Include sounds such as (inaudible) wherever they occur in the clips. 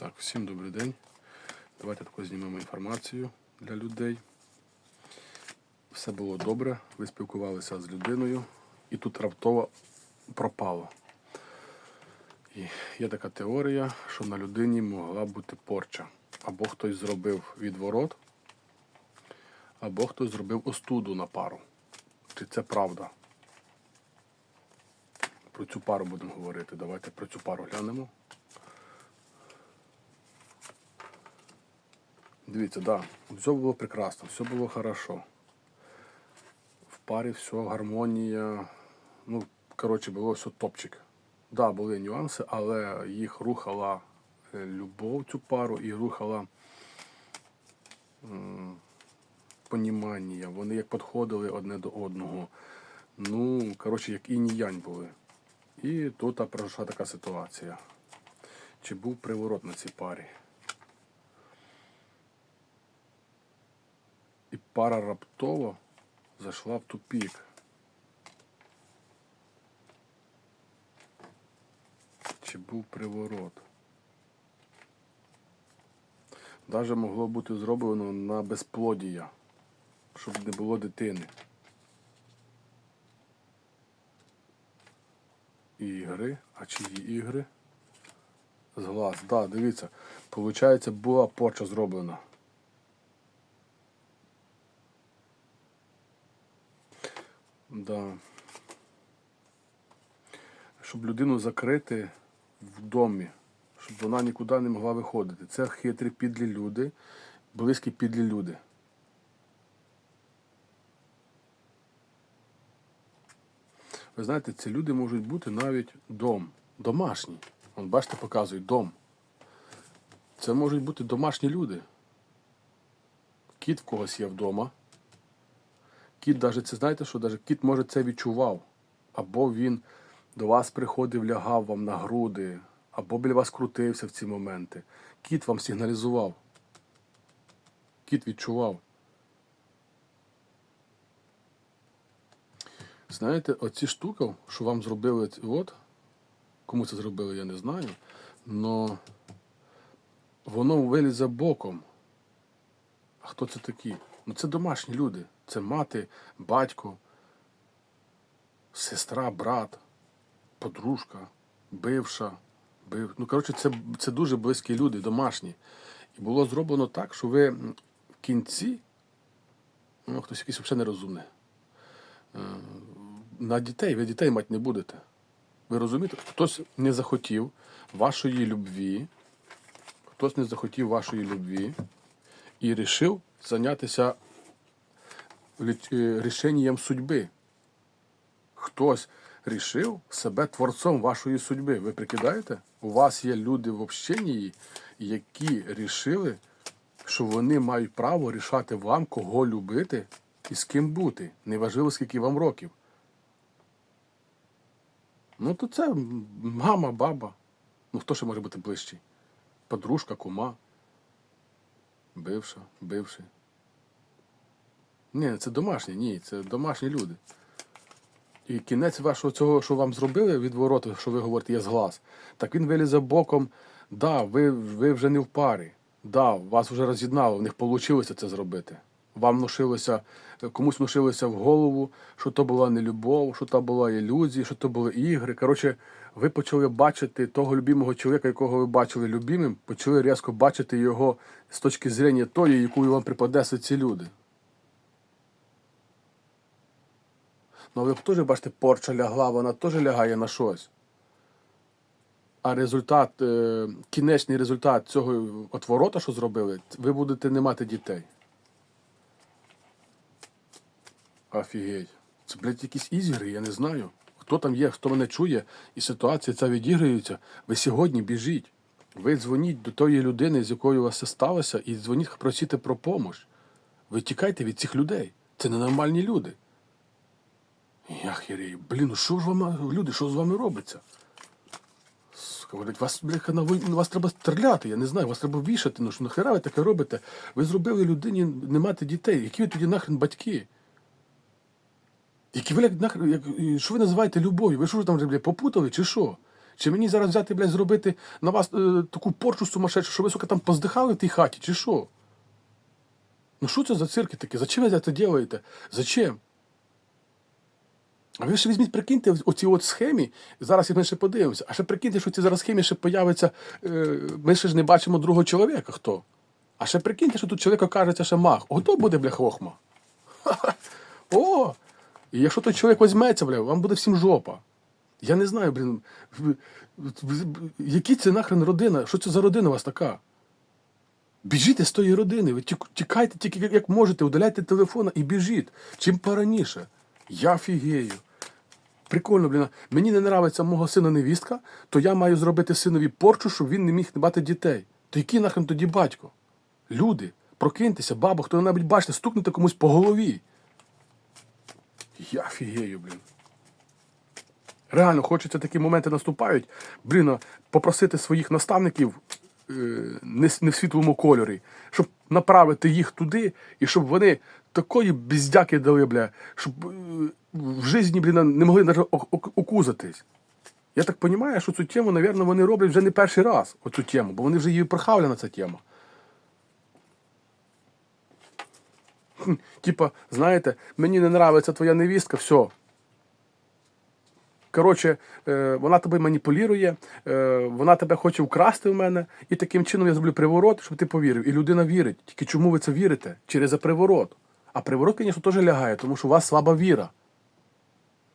Так, всім добрий день. Давайте таку знімемо інформацію для людей. Все було добре, ви спілкувалися з людиною, і тут раптово пропало. І є така теорія, що на людині могла бути порча. Або хтось зробив відворот, або хтось зробив остуду на пару. Чи це правда? Про цю пару будемо говорити. Давайте про цю пару глянемо. Дивіться, да, все було прекрасно, все було хорошо. В парі все, гармонія. Ну, коротше, було все топчик. Да, були нюанси, але їх рухала е, любов цю пару і рухала понімання. Вони як підходили одне до одного. Ну, коротше, як і янь були. І тут пройшла така ситуація. Чи був приворот на цій парі? Пара раптово зайшла в тупік. Чи був приворот? Даже могло бути зроблено на безплодія, щоб не було дитини. Ігри. А чиї ігри? З глаз. Так, да, дивіться. Получається, була порча зроблена. Да. Щоб людину закрити в домі, щоб вона нікуди не могла виходити. Це хитрі підлі люди, близькі підлі люди. Ви знаєте, ці люди можуть бути навіть дом, домашні. Вон, бачите, показують дом. Це можуть бути домашні люди. Кіт в когось є вдома. Кіт даже це знаєте, що даже кіт може це відчував. Або він до вас приходив, лягав вам на груди, або біля вас крутився в ці моменти. Кіт вам сигналізував. Кіт відчував. Знаєте, оці штуки, що вам зробили, от, кому це зробили, я не знаю, но воно вилізе боком. А хто це такі? Ну це домашні люди. Це мати, батько, сестра, брат, подружка, бивша. Бив... Ну, коротше, це, це дуже близькі люди, домашні. І було зроблено так, що ви в кінці, ну, хтось якийсь взагалі нерозумний, е, на дітей, ви дітей мати не будете. Ви розумієте? Хтось не захотів вашої любві, хтось не захотів вашої любві і вирішив зайнятися е, рішенням судьби. Хтось рішив себе творцом вашої судьби. Ви прикидаєте? У вас є люди в общенні, які рішили, що вони мають право рішати вам, кого любити і з ким бути. Неважливо, скільки вам років. Ну, то це мама, баба. Ну, хто ще може бути ближчий? Подружка, кума, бивша, бивший. Ні, це домашні, ні, це домашні люди. І кінець вашого цього, що вам зробили відвороту, що ви говорите, є зглаз, так він вилізе боком. Да, ви, ви вже не в парі. Да, вас вже роз'єднало, в них вийшло це зробити. Вам внушилося, комусь внушилося в голову, що то була не любов, що то була ілюзія, що то були ігри. Коротше, ви почали бачити того любимого чоловіка, якого ви бачили любимим, почали різко бачити його з точки зрення тої, якою вам припадеться ці люди. Ну, ви теж бачите, порча лягла, вона теж лягає на щось. А результат, е, кінечний результат цього отворота, що зробили, ви будете не мати дітей. Офігеть. Це, блядь, якісь ігри, я не знаю. Хто там є, хто мене чує, і ситуація ця відіграється. Ви сьогодні біжіть. Ви дзвоніть до тої людини, з якою у вас це сталося, і дзвоніть, просіть про допомогу. Ви тікайте від цих людей. Це ненормальні люди. Я херію. Блін, ну що ж вам, люди, що з вами робиться? Говорять, вас, бляха, на вас треба стріляти, я не знаю, вас треба вішати. Ну що нахера ви таке робите? Ви зробили людині не мати дітей. Які ви тоді нахрен батьки? Які ви як, як, що ви називаєте любов'ю? Ви що там бля, попутали чи що? Чи мені зараз взяти, блядь, зробити на вас е, таку порчу сумасшедшу, що ви, сука, там поздихали в тій хаті, чи що? Ну що це за цирки такі? Зачем ви це робите? Зачем? А ви ще візьміть, прикиньте, оці от схемі, зараз ми ще подивимося, а ще прикиньте, що ці зараз схемі ще появиться, е, ми ще ж не бачимо другого чоловіка, хто. А ще прикиньте, що тут чоловік окажеться ще маг. Ото буде, бля, хохма. (laughs) О! І якщо той чоловік візьметься, бля, вам буде всім жопа. Я не знаю, блін, які це нахрен родина? Що це за родина у вас така? Біжіть з тої родини, ви тікайте тільки як- можете, удаляйте телефона і біжіть. Чим пораніше. Я фігею. Прикольно, блін. Мені не нравиться мого сина невістка, то я маю зробити синові порчу, щоб він не міг мати дітей. То який нахрен тоді батько? Люди, прокиньтеся, бабу, хто-небудь бачите, стукнете комусь по голові. Я фігею, блін. Реально, хочеться такі моменти наступають. Блін, попросити своїх наставників е, не, не в світлому кольорі, щоб направити їх туди, і щоб вони такої біздяки дали, бля, щоб е, в житті, блін, не могли навіть ок- ок- окузатись. Я так розумію, що цю тему, мабуть, вони роблять вже не перший раз, оцю тему, бо вони вже її прохавлена, ця тема. Типа, знаєте, мені не нравиться твоя невістка, все, Коротше, е, вона тебе маніпулює, е, вона тебе хоче вкрасти в мене, і таким чином я зроблю приворот, щоб ти повірив. І людина вірить. Тільки чому ви це вірите? Через приворот. А приворот, звісно, теж лягає, тому що у вас слаба віра.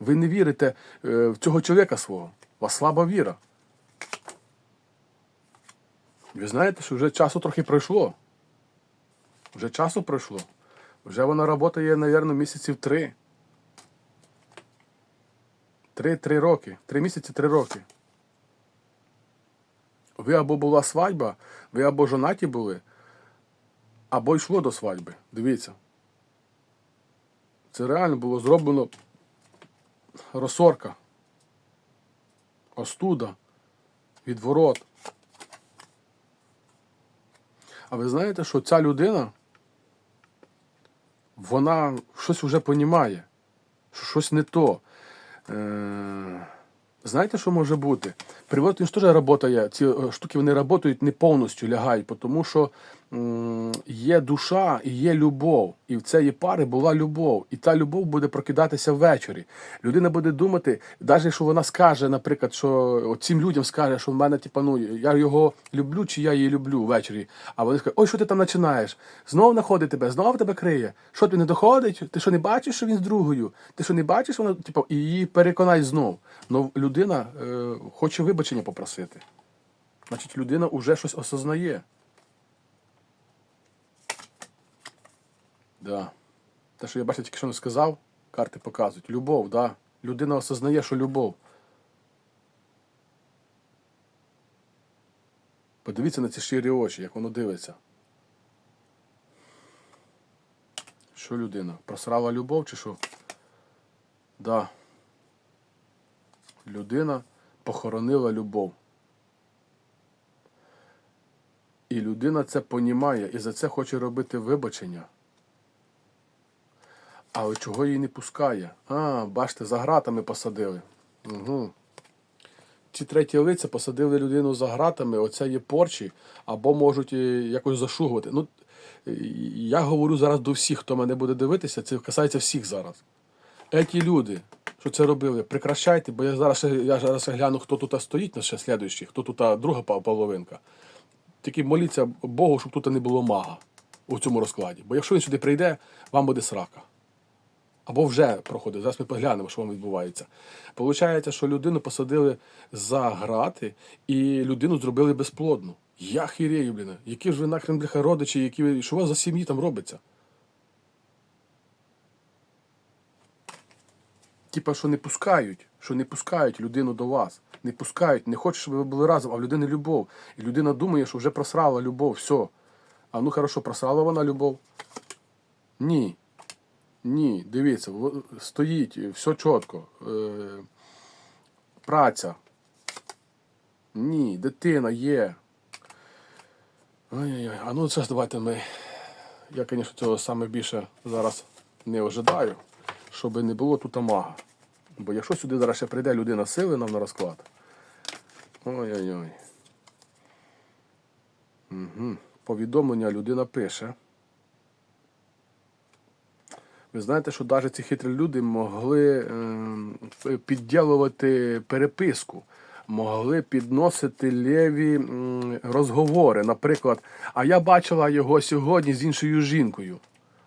Ви не вірите е, в цього чоловіка свого. У вас слаба віра. Ви знаєте, що вже часу трохи пройшло. Вже часу пройшло. Вже вона працює, мабуть, місяців три. Три, три роки. Три місяці, три роки. Ви або була свадьба, ви або жонаті були, або йшло до свадьби. Дивіться. Це реально було зроблено розсорка, остуда, відворот. А ви знаєте, що ця людина, вона щось вже понімає, що щось не то. Е, Знаєте, що може бути? Привод ж теж працює. Ці е, штуки вони працюють не повністю лягають, тому що є душа і є любов. І в цієї пари була любов. І та любов буде прокидатися ввечері. Людина буде думати, навіть якщо вона скаже, наприклад, що цим людям скаже, що в мене, типа, ну, я його люблю, чи я її люблю ввечері. А вони скажуть, ой, що ти там починаєш? Знову знаходить тебе, знову тебе криє. Що тобі не доходить? Ти що не бачиш, що він з другою? Ти що не бачиш, вона, типу, і її переконай знов. Ну, людина е, хоче вибачення попросити. Значить, людина вже щось осознає. Да. Те, що я бачив, тільки що не сказав, карти показують. Любов, да. Людина осознає, що любов. Подивіться на ці щирі очі, як воно дивиться. Що людина? Просрала любов чи що? Да. Людина похоронила любов. І людина це понімає і за це хоче робити вибачення. Але чого її не пускає? А, бачите, за гратами посадили. Угу. Ці треті лиця посадили людину за гратами, оце є порчі, або можуть е, якось зашугувати. Ну, е, я говорю зараз до всіх, хто мене буде дивитися, це касається всіх зараз. Еті люди, що це робили, прекращайте, бо я зараз ще, я зараз гляну, хто тут стоїть, ще слідуючий, хто тут друга половинка. Тільки моліться Богу, щоб тут не було мага у цьому розкладі. Бо якщо він сюди прийде, вам буде срака. Або вже проходить. Зараз ми поглянемо, що вам відбувається. Получається, що людину посадили за грати і людину зробили безплодну. Я хірею, блін. Які ж ви нахрен бляха родичі, які ви. Що у вас за сім'ї там робиться? Типа, що не пускають, що не пускають людину до вас. Не пускають, не хочуть, щоб ви були разом, а в людини любов. І людина думає, що вже просрала любов, все. А ну хорошо, просрала вона любов? Ні. Ні, дивіться, стоїть, все чітко. Е, праця. Ні, дитина є. Ой-ой-ой. А ну зараз давайте ми. Я, звісно, цього саме більше зараз не ожидаю, щоб не було тут мага. Бо якщо сюди зараз ще прийде людина сили нам на розклад, Ой-ой-ой. Угу. Повідомлення людина пише. Ви знаєте, що навіть ці хитрі люди могли е, підділувати переписку, могли підносити лєві м, розговори. Наприклад, а я бачила його сьогодні з іншою жінкою.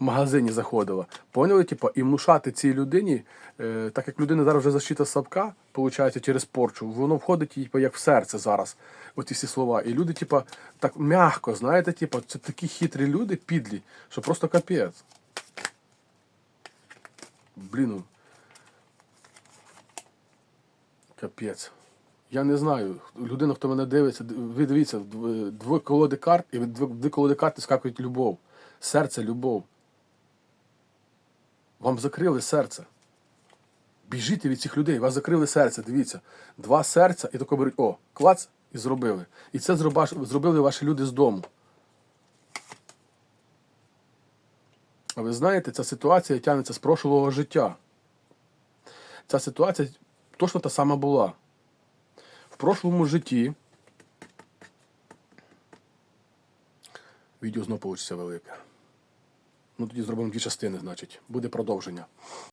В магазині заходила. Поняли, типу, і внушати цій людині, е, так як людина зараз вже защита слабка, виходить, через порчу, воно входить типу, як в серце зараз. Оці всі слова. І люди, типу, так м'яко, знаєте, типу, це такі хитрі люди, підлі, що просто капець. Блін. ну. Капець. Я не знаю. Людина, хто мене дивиться, ви дивіться, дв- дві колоди карт, і дві, колоди карт скакують любов. Серце, любов. Вам закрили серце. Біжіть від цих людей, вас закрили серце, дивіться. Два серця і тако беруть, о, клац, і зробили. І це зробили ваші люди з дому. Ви знаєте, ця ситуація тягнеться з прошлого життя. Ця ситуація точно та сама була. В прошлому житті. Відео знову вийде велике. Ну тоді зробимо дві частини, значить. Буде продовження.